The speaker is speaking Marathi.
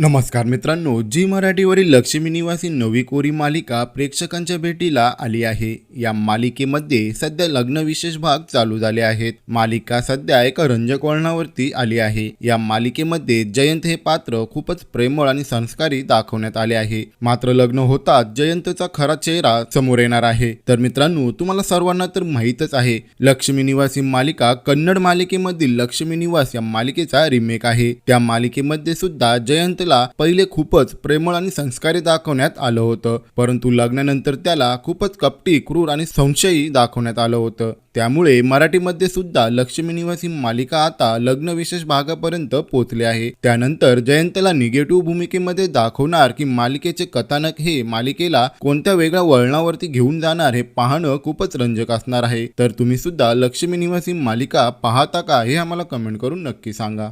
नमस्कार मित्रांनो जी मराठीवरील लक्ष्मी निवासी नवी कोरी मालिका प्रेक्षकांच्या भेटीला आली आहे. या मालिकेमध्ये सध्या लग्नविशेष भाग चालू झाले आहेत. मालिका सध्या एका रंजक वळणावरती आली आहे. या मालिकेमध्ये जयंत हे पात्र खूपच प्रेमळ आणि संस्कारी दाखवण्यात आले आहे. मात्र लग्न होताच जयंतचा खरा चेहरा समोर येणार आहे. तर मित्रांनो तुम्हाला सर्वांना तर माहीतच आहे लक्ष्मी निवासी मालिका कन्नड मालिकेमधील लक्ष्मी निवास या मालिकेचा रिमेक आहे. त्या मालिकेमध्ये सुद्धा जयंत सुरुवातीला पहिले खूपच प्रेमळ आणि संस्कारी दाखवण्यात आलं होतं. परंतु लग्नानंतर त्याला खूपच कपटी क्रूर आणि संशयी दाखवण्यात आलं होतं. त्यामुळे मराठीमध्ये सुद्धा लक्ष्मी निवास ही मालिका आता लग्न विशेष भागापर्यंत पोहोचले आहे. त्यानंतर जयंतला निगेटिव्ह भूमिकेमध्ये दाखवणार की मालिकेचे कथानक हे मालिकेला कोणत्या वेगळ्या वळणावरती घेऊन जाणार हे पाहणं खूपच रंजक असणार आहे. तर तुम्ही सुद्धा लक्ष्मी निवास ही मालिका पाहता का हे आम्हाला कमेंट करून नक्की सांगा.